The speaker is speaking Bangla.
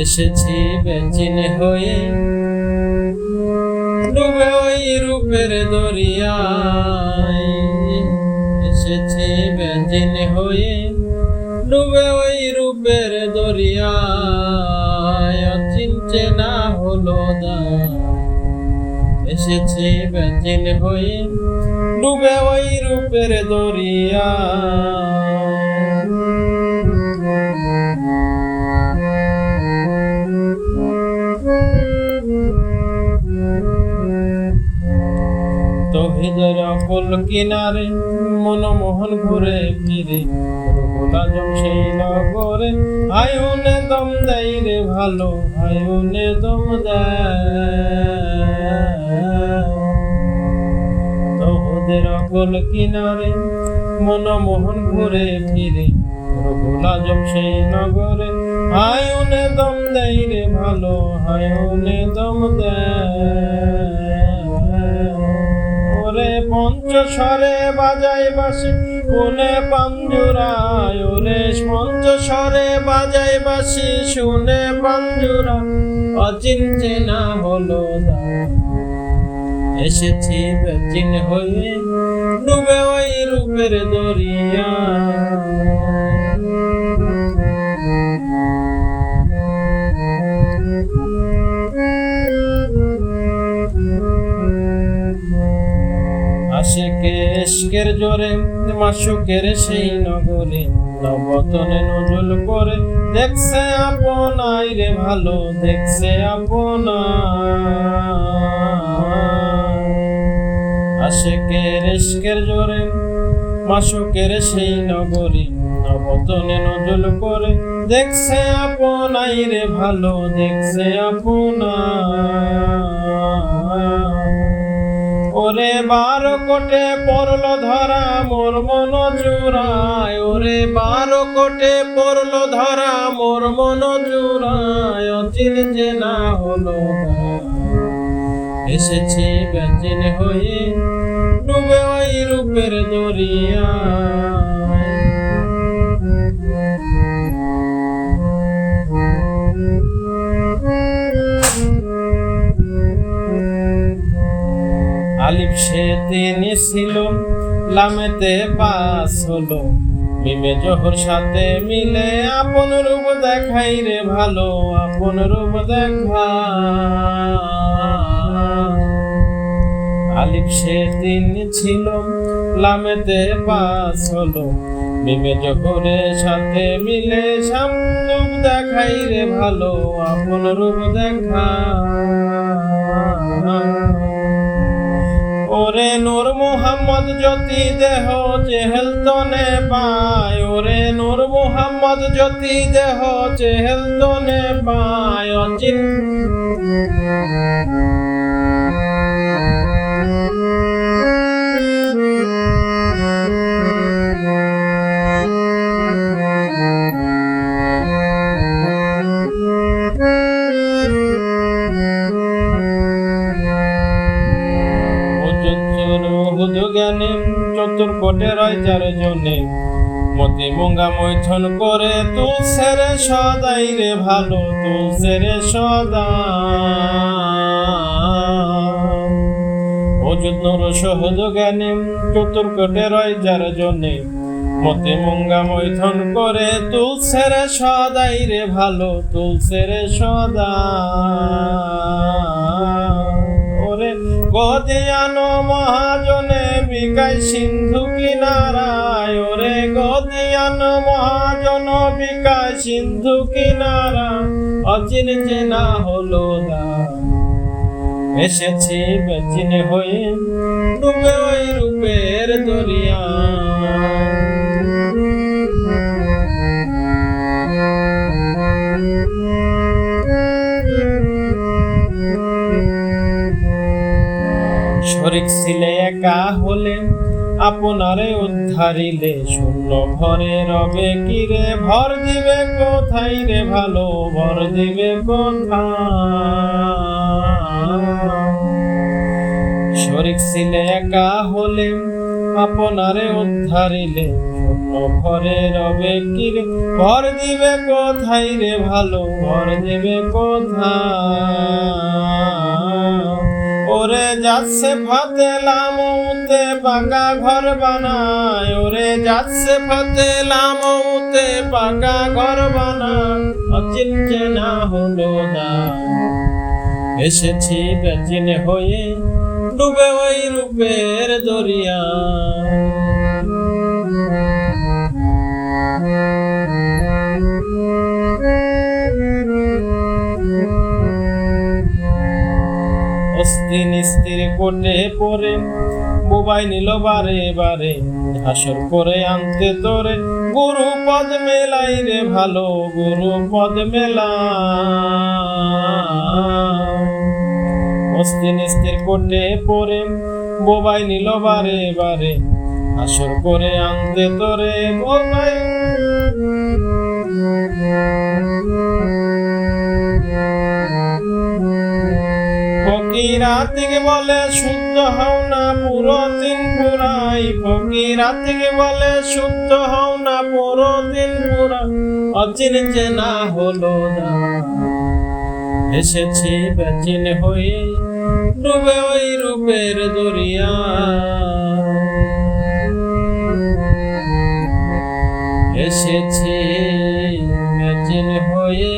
এসেছি বেচিনে হয়ে। ডুবে ওই রূপের দরিয়ায়। এসেছি বেচিনে হয়ে, ডুবে ওই রূপের দরিয়ায়। অচিনচে না হলো দা। এসেছি বেচিন হয়ে, ডুবে ওই রূপের দরিয়া তহিদের অকল কিনারে, মনমোহন ঘুরে ফিরে। গোলাজম সেই নগরে আয়ুনে দম দেয় রে ভালো, আয়ুনে দম দেয়। অকল কিনারে, মনমোহন ঘুরে ফিরে। গোলাজম সেই নগরে আয়ুনে দম দেয় রে ভালো, আয়ুনে দম দেয়। ওরে পঞ্চস্বরে বাজাই বাসি শুনে পাঞ্জুরায় রে মঞ্চ স্বরে বাজাই বাসি শুনে পাঞ্জুরা অচিনচে না হলো এসেছি বেচিন হয়ে, ডুবে ওই রূপের দরিয়া। আশেকে এশকের জোরে মাসুকের সেই নগরে, নবতনে নজল করে দেখছে আপনাই রে ভালো দেখছে আশেকের এশকের জোরে মাসুকের সেই নগরে, নবতনে নজল করে দেখছে আপনাই রে ভালো দেখছে আপনার। ওরে বারো কোটে পড়ল ধরা, মোর মন জুড়ায় ওরে বারো কোটে পড়ল ধরা, মোর মন জুড়ায় অচিন যে না হলো এসেছে বেচিন হয়ে ডুবে ওই রূপের দরিয়া আলিফ সে তিনি ছিল, লামেতে পাস হলো। মিমে জোহর সাথে মিলে আপন রূপ দেখাই রে ভালো, আপন রূপ দেখা। আলিফ সে তিনি ছিল, লামেতে পাস হলো। মিমে জোহরের সাথে মিলে সাম রূপ দেখাই রে ভালো, আপন রূপ দেখা। ওরে নূর মোহাম্মদ জ্যোতি দেহ চেহেল তনে পায়। ওরে নূর মোহাম্মদ জ্যোতি দেহ চেহেল তনে পায়। অচিন কোটে রয় চার জনে মতি মঙ্গা মৈথন করে তু সেরে সদাই রে ভালো তু সেরে সদা। অযুত নর সহজ জ্ঞানে চতুর কোটে রয় যার জনে মতে মঙ্গা মৈথন করে তুল সেরে সদাই রে ভালো তুল সেরে সদা। ওরে গদিয়ানো মহাজনে বিকাই সিন্ধু কিনারায়, ওরে গদিয়ান মহাজন বিকাই সিন্ধু কিনারা, অচিন চেনা হলো না এসেছি বেচিন হয়ে ডুবে ওই রূপের দরিয়া। শরিক ছিলে একা হলে, আপনারে উদ্ধারিলে শূন্য ভরে রবে কি রে? ভর দিবে কোথায় রে ভালো? ভর দিবে শরিক ছিলে একা হলে, আপনারে উদ্ধারিলে ঘরে রবে কি রে? ঘর দিবে কোথায় রে ভালো? ঘর দিবে কোথায় ওরে যাচ্ছে ফাতে লামতে পাকা ঘর বানায়। ওরে যাচ্ছে ফাতে লামতে পাকা ঘর বানায়। অচিন চেনা হলো না এসেছি বেচিনে হয়ে ডুবে ওই রূপের দরিয়া। অস্থির স্থির কোটে পরে মোবাইল নিল বারে বারে, হাসর করে আনতে তোরে। গুরু পদ মেলাই রে, ভালো গুরু পদ মেলা অস্থির স্থির কোটে পরে মোবাইল নিল বারে বারে, হাসর করে আনতে তোরে। মোবাইল ফকিরা থেকে বলে, শুদ্ধ হও না পুরো দিন পুরাই ফকিরা থেকে বলে, শুদ্ধ হও না পুরো দিন পুরা অচিন চেনা হলো না। এসেছি বেচিন হয়ে ডুবে ওই রূপের দরিয়া। এসেছি বেচিন হয়ে